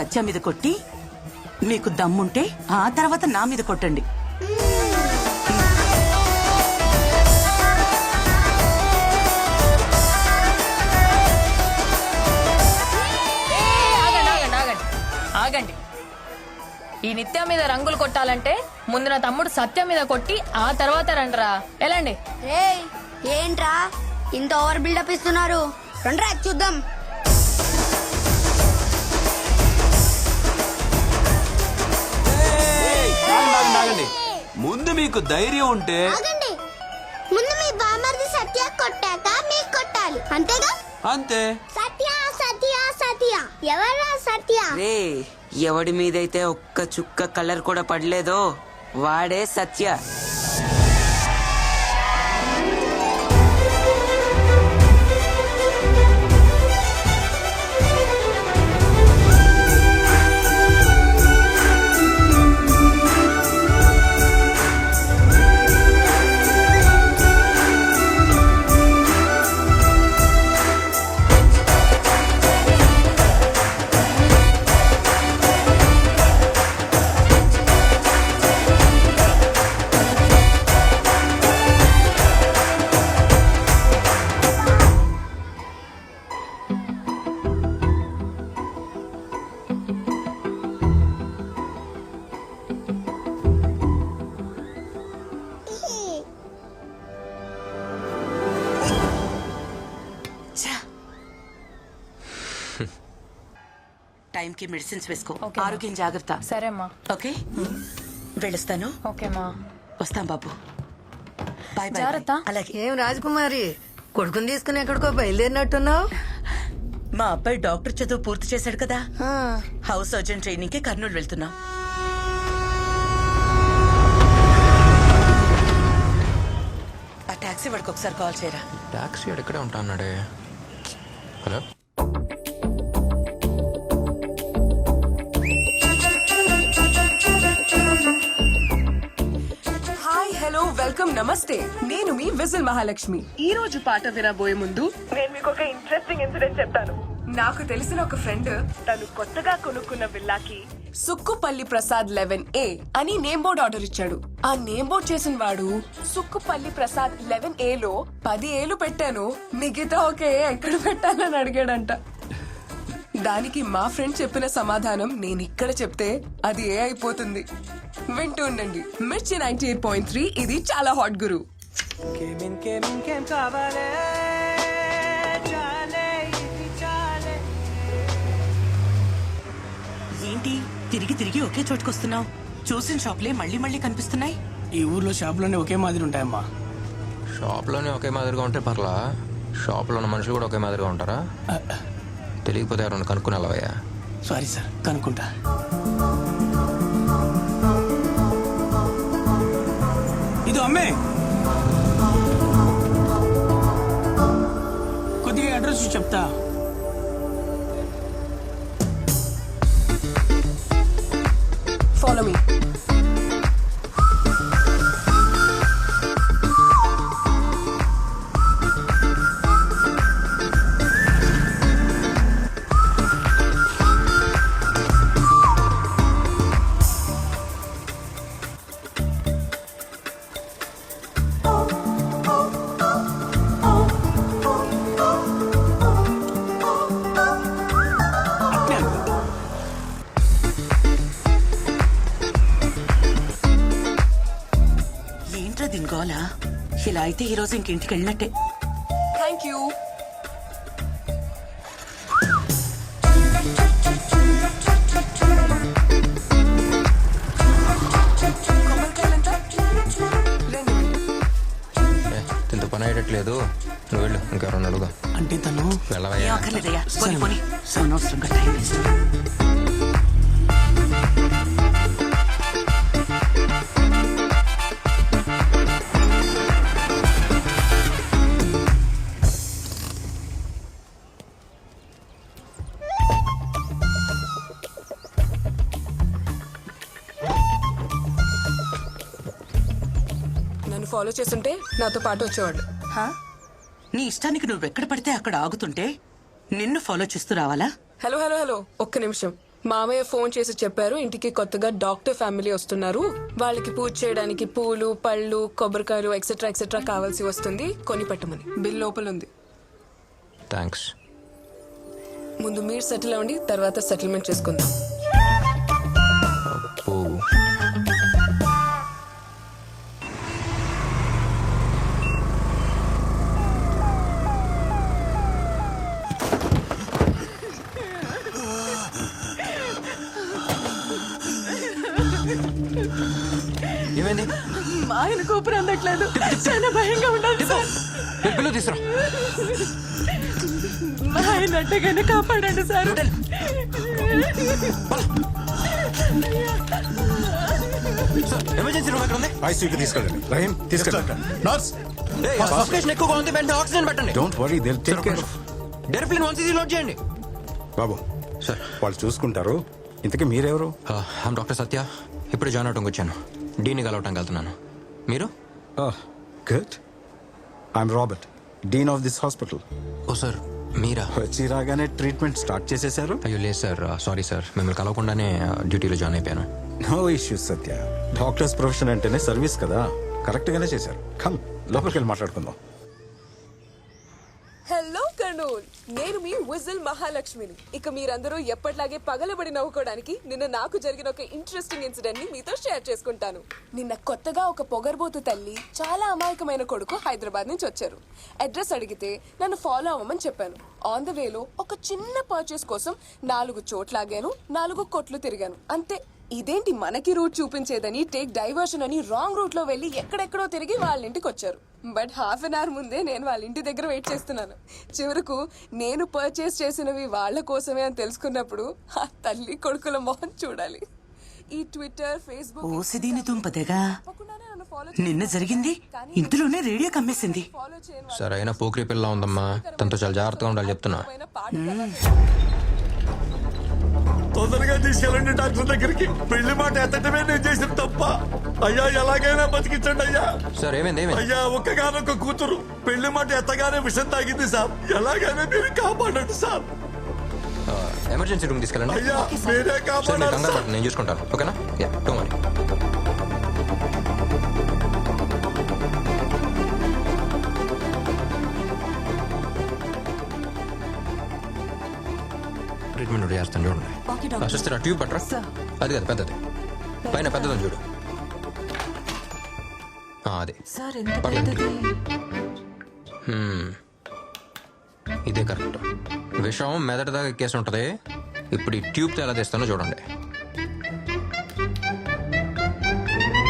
సత్య మీద కొట్టి మీకు దమ్ముంటే ఆ తర్వాత నా మీద కొట్టండి. ఆగండి ఆగండి ఆగండి. ఆగండి. ఈ నిత్యం మీద రంగులు కొట్టాలంటే ముందు నా తమ్ముడు సత్యం మీద కొట్టి ఆ తర్వాత రండిరా. ఎలాండి? ఏయ్ ఏంట్రా? ఇంత ఓవర్ బిల్డప్ ఇస్తున్నారు. రండ్రా చూద్దాం. ఆగండి. ముందు మీకు ధైర్యం ఉంటే ఆగండి. ముందు మీ బామర్ది సత్య కొట్టాక మీకు కొట్టాలి. అంతేగా? అంతే. సత్య సత్య సత్య. ఎవరా సత్య? రే ఎవడి మీదైతే ఒక్క చుక్క కలర్ కూడా పడలేదో వాడే సత్య. టైంకి మెడిసిన్స్ వేసుకో. ఆరోగ్యం జాగ్రత్త. సరే అమ్మా. ఓకే? వెళ్ళొస్తాను. ఓకేమా వస్తాం బాబు. బాయ్ బాయ్ జాగ్రత్త. అలాగే ఏం రాజకుమారి? కొడుకుని తీసుకుని ఎక్కడికో బయలుదేరినట్టున్నావు? మా అబ్బాయి డాక్టర్ చదువు పూర్తి చేశాడు కదా. హౌస్ సర్జన్ ట్రైనింగ్కి కర్నూలు వెళ్తున్నాం. ఆ టాక్సీ వాడికి ఒకసారి కాల్ చేయరా. ట్యాక్సీ ఎక్కడే ఉంటా అన్నాడే. హలో? నమస్తే నేను మీ విజిల్ మహాలక్ష్మి. ఈ రోజు పాట వినబోయే ముందు నేను మీకు ఒక ఇంట్రెస్టింగ్ ఇన్సిడెంట్ చెప్తాను. నాకు తెలిసిన ఒక ఫ్రెండ్ తను కొత్తగా కొనుక్కున్న విల్లాకి సుక్కుపల్లి ప్రసాద్ లెవెన్ ఏ అని నేమ్ బోర్డ్ ఆర్డర్ ఇచ్చాడు. ఆ నేమ్ బోర్డ్ చేసిన వాడు సుక్కుపల్లి ప్రసాద్ లెవెన్ ఏ లో పది ఏలు పెట్టాను మిగతా ఒక ఏ ఎక్కడ పెట్టాలని అడిగాడంట. దానికి మా ఫ్రెండ్ చెప్పిన సమాధానం నేను ఇక్కడ చెప్తే అది ఏ అయిపోతుంది. వింటూ ఉండండి. మిర్చి నైన్టీ ఎయిట్ పాయింట్ త్రీ ఇది చాలా హాట్ గురు. ఏంటి? తిరిగి తిరిగి ఒకే చోటుకొస్తున్నావు. చూసిన షాప్లే మళ్ళీ మళ్ళీ కనిపిస్తున్నాయి. ఈ ఊర్లో షాపులన్నీ ఒకే మాదిరి ఉంటాయమ్మా. షాప్లోనే ఒకే మాదిరిగా ఉంటే పర్లా? షాప్లో ఉన్న మనుషులు కూడా ఒకే మాదిరిగా ఉంటారా? తెలియకపోతే ఎవరైనా కనుక్కుని సారీ సార్ కనుక్కుంటా. ఇది కొద్దిగా అడ్రస్ చెప్తా. గోల? ఇలా అయితే ఈ రోజు ఇంక ఇంటికి వెళ్ళినట్టే థ్యాంక్ యూ దీంతో పని అయ్యేటట్లేదు. నువ్వు వెళ్ళు ఇంకెవరన్నా అడుగు అంటే తను వెళ్ళవయ్యా. అక్కర్లేదయ్యా. పోని పోని. అనవసరంగా టైం వేస్ట్. ఫాలో చేస్తుంటే నాతో పాటు వచ్చేవాడు. హా? నీ ఇష్టానికి నువ్వెక్కడ పడితే అక్కడ ఆగుతుంటే నిన్ను ఫాలో చేస్తూ రావాలా? Hello hello hello. ఒక్క నిమిషం. మామయ్య ఫోన్ చేసి చెప్పారు ఇంటికి కొత్తగా డాక్టర్ ఫ్యామిలీ వస్తున్నారు. వాళ్ళకి పూజ చేయడానికి పూలు పళ్ళు కొబ్బరికాయలు ఎక్సెట్రా ఎక్సెట్రా కావాల్సి వస్తుంది. కొని పెట్టమని. బిల్ లోపల ఉంది. థ్యాంక్స్ ముందు మీరు సెటిల్ అవ్వండి తర్వాత సెటిల్మెంట్ చేసుకుందాం. ఓ మా ఆయన కూపర్ అందట్లేదు. చాలా భయంగా ఉండాలి సార్. పిల్ల తీసురా మా ఆయన అట్టగానే కాపాడండి సార్. ఎమర్జెన్సీ రూమ్ ఎక్కడ ఉంది ఐసీయూకి తీసుకెళ్ళండి. రహీం తీసుకెళ్ళండి. నర్స్ సఫికేషన్ ఎక్కువగా ఉంది వెంటనే ఆక్సిజన్ పెట్టండి. డోంట్ వరీ దిల్ టేక్ కేర్ డెరిప్లిన్ వన్ సీజీ లోడ్ చేయండి. బాబు సార్ వాళ్ళు చూసుకుంటారు. ఇంతకీ మీరెవరు? డాక్టర్ సత్య ఇప్పుడు జాయిన్ అవడానికి వచ్చాను. డీని కలవటానికి వెళ్తున్నాను. మీరు? Good I'm Robert dean of this hospital oh sir మీరా? వచ్చి రాగానే ట్రీట్మెంట్ స్టార్ట్ చేసేశారు. అయ్యో లేదు సార్. Sorry sir. మిమ్మల్ని కలవకుండానే డ్యూటీలో జాయిన్ అయిపోయాను. No issues Satya. Doctors profession అంటేనే సర్వీస్ కదా. కరెక్ట్ గానే చేశారు. కమ్ లోపలికి వెళ్ళి మాట్లాడుకుందాం. హలో కర్నూల్. నేను మీ విజిల్ మహాలక్ష్మిని. ఇక మీరందరూ ఎప్పట్లాగే పగలబడి నవ్వుకోవడానికి నిన్న నాకు జరిగిన ఒక ఇంట్రెస్టింగ్ ఇన్సిడెంట్ని మీతో షేర్ చేసుకుంటాను. నిన్న కొత్తగా ఒక పొగర్బోతు తల్లి చాలా అమాయకమైన కొడుకు హైదరాబాద్ నుంచి వచ్చారు. అడ్రస్ అడిగితే నన్ను ఫాలో అవ్వమని చెప్పాను. ఆన్ ద వేలో ఒక చిన్న పర్చేస్ కోసం నాలుగు చోట్లాగాను నాలుగు కొట్లు తిరిగాను. అంతే. ఇదేంటి మనకి రూట్ చూపించేదని టేక్ డైవర్షన్ అని రాంగ్ రూట్లో వెళ్ళి ఎక్కడెక్కడో తిరిగి వాళ్ళ ఇంటికి వచ్చారు. బట్ హాఫ్ అన్ అవర్ ముందే నేను వాళ్ళ ఇంటి దగ్గర వెయిట్ చేస్తున్నాను. చివరకు నేను పర్చేస్ చేసినవి వాళ్ళ కోసమే అని తెలుసుకున్నప్పుడు ఆ తల్లి కొడుకుల మొహం చూడాలి. ఈ ట్విట్టర్ ఫేస్బుక్ నన్ను జరిగింది. ఇంతలోనే రేడియో కమ్మేసింది. follow చేయని సార్ అయినా పోకిరి పిల్ల ఉందమ్మా. తనతో చాలా జాగ్రత్తగా ఉండాలి చెప్తున్నా. తొందరగా తీసుకెళ్ళండి డాక్టర్ దగ్గరికి. పెళ్ళి మాట ఎత్తటమే నేను చేసిన తప్ప. అయ్యా ఎలాగైనా బతికించండి అయ్యా. సార్ ఏమైంది ఏమైంది? అయ్యా ఒక్కగానొక్క కూతురు. పెళ్ళి మాట ఎత్తగానే విషం తాగింది సార్. ఎలాగైనా మీరు కాపాడండి సార్. ఎమర్జెన్సీ రూమ్ తీసుకెళ్ళండి. అయ్యా మీరే సార్ మీరు కాపాడాలి కంగారు సార్. పడకండి, నేను చూసుకుంటాను. ఓకేనా? యా ట్రీట్మెంట్ చేస్తాను చూడండి సిస్టర్ ఆ ట్యూబ్ పట్టరా? అది కదా పెద్దది. పైన పెద్దదని చూడు. ఆ, అది. పర్లేదు. హ్మ్. ఇదే కరెక్ట్. విషం మెదడు దాకా ఎక్కేసి ఉంటుంది. ఇప్పుడు ఈ ట్యూబ్తో ఎలా తీస్తానో చూడండి.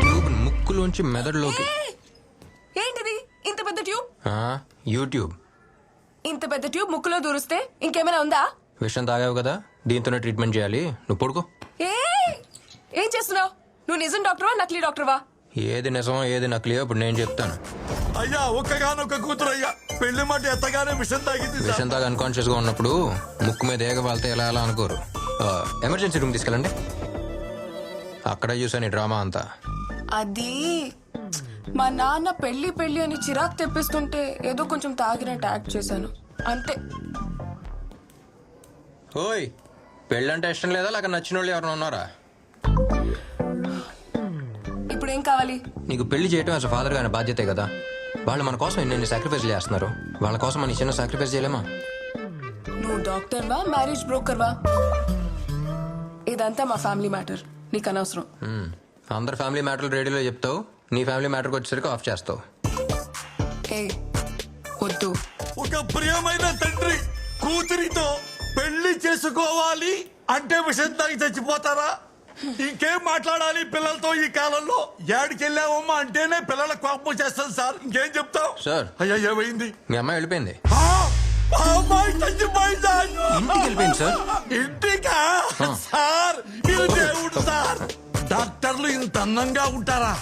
ట్యూబ్ ముక్కులోంచి మెదడులోకి. ఏంటిది? ఇంత పెద్ద ట్యూబ్? ఆ, యూట్యూబ్. ఇంత పెద్ద ట్యూబ్ ముక్కులో దూరిస్తే ఇంకేమైనా ఉందా? విషం తాగావు కదా దీంతోనే ట్రీట్మెంట్ చేయాలి. నువ్వు పడుకో. ఏ? ఏం చేస్తున్నావు? నువ్వు నిజం డాక్టర్వా నకిలీ డాక్టర్వా? ఏది నిజమో ఏది నకిలియో ఇప్పుడు నేను చెప్తాను. అయ్యా ఒక్కగానొక్క కూతురు అయ్యా. పెళ్ళి మాట ఎత్తగానే విషం తాగింది సార్ విషం తాగా అన్కాన్షియస్గా ఉన్నప్పుడు ముక్కు మీద ఏగ వాళ్తే ఎలా ఎలా అనుకోరు. ఆ, ఎమర్జెన్సీ రూమ్ తీసుకెళ్ళండి. అక్కడే చూసాను ఈ డ్రామా అంతా. అది మా నాన్న పెళ్ళి పెళ్ళి అని చిరాకు తెప్పిస్తుంటే ఏదో కొంచెం తాగినట్టు యాక్ట్ చేశాను. అంతే. ఓయ్ పెళ్ళంటే ఇష్టం లేదా? లేక నచ్చిన వాళ్ళు ఎవరైనా ఉన్నారా? ఇప్పుడు ఏం కావాలి? నీకు పెళ్ళి చేయడం యాజ్ ఫాదర్ గారి బాధ్యతే కదా? వాళ్ళు మన కోసం ఎన్ని సాక్రిఫైస్ చేస్తున్నారు? వాళ్ళ కోసం మన చిన్న సాక్రిఫైస్ చేయలేమా? నువ్వు డాక్టర్వా మ్యారేజ్ బ్రోకర్వా ఇదంతా మా ఫ్యామిలీ మ్యాటర్ నీకు అనవసరం. మ్మ్. అందరు ఫ్యామిలీ మ్యాటర్లు రేడియోలో చెప్తావు. నీ ఫ్యామిలీ మ్యాటర్కి వచ్చేసరికి ఆఫ్ చేస్తావు. ఏ వద్దు. ఒక ప్రియమైన తండ్రి కూతురితో పెళ్ళి చేసుకోవాలి అంటే విషం తాగి చచ్చిపోతారా? ఇంకేం మాట్లాడాలి పిల్లలతో ఈ కాలంలో? ఏడికి వెళ్ళావమ్మా అంటేనే పిల్లల కోపం చేస్తాం సార్. ఇంకేం చెప్తాం సార్. అయ్యా ఏమైంది? మీ అమ్మాయి వెళ్ళిపోయింది. ఇంటికి వెళ్ళిపోయింది సార్. ఇంటికా? సార్ దేవుడు సార్. డాక్టర్లు ఇంత అందంగా ఉంటారా?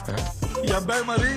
ఈ అబ్బాయి మరి